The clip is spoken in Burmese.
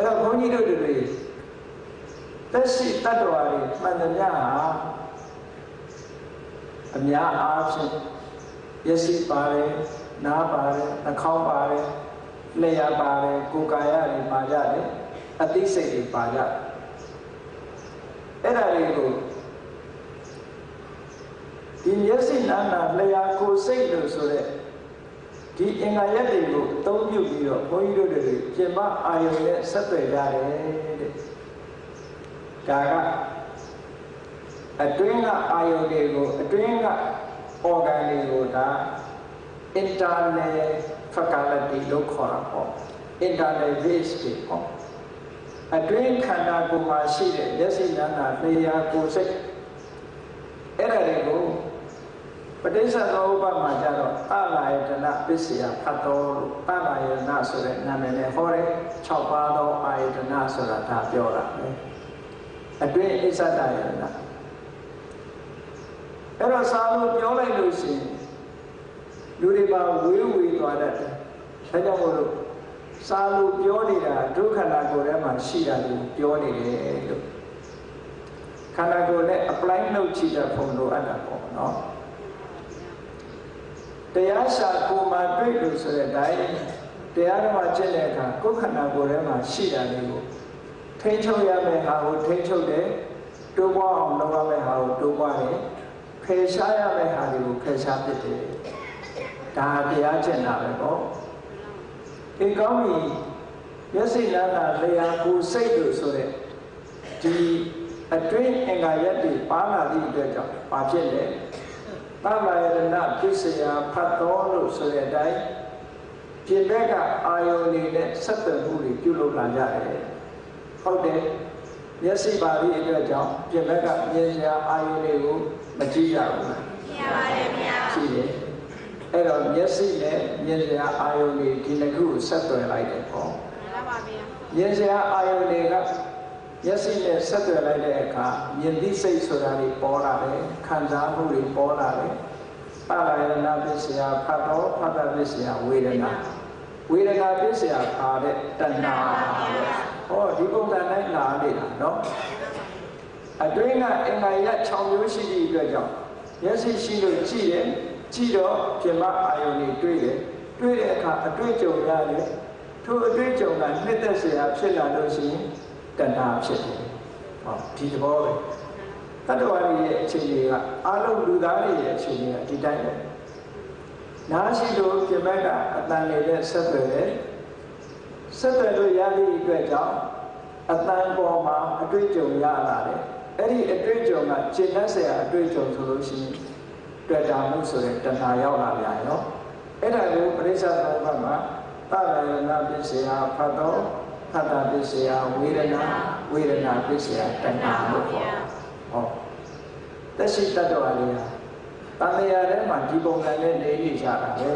အဲ့တော့ဘုန်းကြီးတို့တွေတက်ရှိတတ္တဝါတွေမှန်သမျှဟာအများအားဖြင့်ယစီပါတယ်နားပါတယ်နှာခေါင်းပါတယ်လျှာပါတယ်ကိုယ်ကာယတွေပါကြတယ်အသိစိတ်တွေပါကြတယ်အဲ့ဒါတွေကိုဒီမျက်စိနာနာလျှာကိုယ်စိတ်လို့ဆိုတဲ့ ဒီအင်္ဂါရက်တွေကိုအသုံးပြုပြီးတော့ဘုန်းကြီးတို့တွေပြင်ပအာယုံနဲ့ဆက်သွယ်ကြတယ်တဲ့ဒါကအတွင်းကအာယုံတွေကိုအတွင်းက organ တွေကိုဒါ internal faculty လို့ခေါ်တာပေါ့ internal base တွေပေါ့အတွင်းခန္ဓာကိုယ်မှာရှိတဲ့မျက်စိနာနာလျှာကိုယ်စိတ်အဲ့ဒါတွေကို ပဋိစ္စသောဥပမာကြတော့အလာယတနာပစ္စယဖတ်တော်လို့အလာယတနာဆိုတဲ့နာမည်နဲ့ဟောတဲ့6ပါးသောအာယတနာဆိုတာဒါပြောတာပဲအတွင်းအစ္ဆဒယတနာအဲ့တော့စာလို့ပြောလိုက်လို့ရှိရင်လူတွေပါဝေးဝေးသွားတတ်တယ်ဒါကြောင့်မို့လို့စာလို့ပြောနေတာဒုက္ခန္ဓာကိုယ်ထဲမှာရှိတာကိုပြောနေတယ်လို့ခန္ဓာကိုယ်နဲ့ apply လုပ်ကြည့်တဲ့ပုံလိုအပ်တာပေါ့နော် တရားရှာကိုမှတွေ့လို့ဆိုတဲ့အတိုင်းတရားတော်မှာကျင့်တဲ့အခါကိုယ်ခန္ဓာကိုယ်ထဲမှာရှိတာလေးကိုထိန်းချုပ်ရမယ့်ဟာကိုထိန်းချုပ်တယ်တိုးပွားအောင်လုပ်ရမယ့်ဟာကိုတိုးပွားတယ်ဖယ်ရှားရမယ့်ဟာတွေကိုဖယ်ရှားပစ်တယ်ဒါတရားကျင့်တာပဲပေါ့ဒီကောင်းပြီမျက်စိနာနာလျာကိုယ်စိတ်လို့ဆိုတဲ့ဒီအတွင်းအင်္ဂါရက်တွေပါလာသည့်အတွက်ကြောင့်ဘာဖြစ် လဲတမယရဏပစ္စယဖတ်တော်လို့ဆိုတဲ့အတိုင်းပြင်ဘက်ကအာယုန်တွေနဲ့ဆက်သွယ်မှုတွေပြုလုပ်လာကြတယ်ဟုတ်တယ်မျက်စိပါပြီးအတွက်ကြောင့်ပြင်ဘက်ကမြင်စရာအာယုန်တွေကိုမကြည့်ရဘူးလားမြင်ပါတယ်ဗျာကြည့်တယ်အဲ့တော့မျက်စိနဲ့မြင်စရာအာယုန်တွေဒီနှစ်ခုကိုဆက်သွယ်လိုက်တယ်ပေါ့မှန်ပါဗျာမြင်စရာအာယုန်တွေက မျက်စိနဲ့ဆက်သွယ်လိုက်တဲ့အခါမြင်သိစိတ်ဆိုတာတွေပေါ်လာတယ်ခံစားမှုတွေပေါ်လာတယ်ပါရယနာပစ္စယဖတ်တော်ဖတ်တာပစ္စယဝေဒနာဝေဒနာပစ္စယပါတဲ့တဏှာဟောဒီပုံစံတိုင်းလာနေတာနော်အတွင်းကအင်္ဂါရ6မျိုးရှိသည့်အတွက်ကြောင့်မျက်စိရှိလို့ကြည့်တယ်ကြည့်တော့ပြမအာယုန်တွေတွေ့တယ်တွေ့တဲ့အခါအတွေ့အကြုံရတယ်ထို့အတွေ့အကြုံကနှစ်သက်စရာဖြစ်လာလို့ရှိရင် တဏှာဖြစ်တယ်ဟောဒီသဘောပဲတတ္တဝါတွေရဲ့အခြေအနေကအလုံးလူသားတွေရဲ့အခြေအနေကဒီတိုင်းပဲနာရှိလို့ပြမက်ကအတန်လေတဲ့ဆက်သွယ်တယ်ဆက်သွယ်လို့ရသည့်အတွက်ကြောင့်အတန်ပေါ်မှာအတွေ့အကြုံရလာတယ်အဲ့ဒီအတွေ့အကြုံကခြေနှက်ဆရာအတွေ့အကြုံဆိုလို့ရှိရင်တွေ့တာမှုဆိုရင်တဏှာရောက်လာပြန်ရောအဲ့ဒါကိုပရိစ္ဆေသမုပ္ပါမှာသဗ္ဗေနပစ္စယဖတ်တော့ ဖတ်တာပစ္စယဝေဒနာဝေဒနာပစ္စယတဏှာလို့ခေါ်တယ်ဟောတက်ရှိတတ်တော်လေးဟာတန်လျာထဲမှာဒီပုံစံနဲ့နေနေကြတာပဲ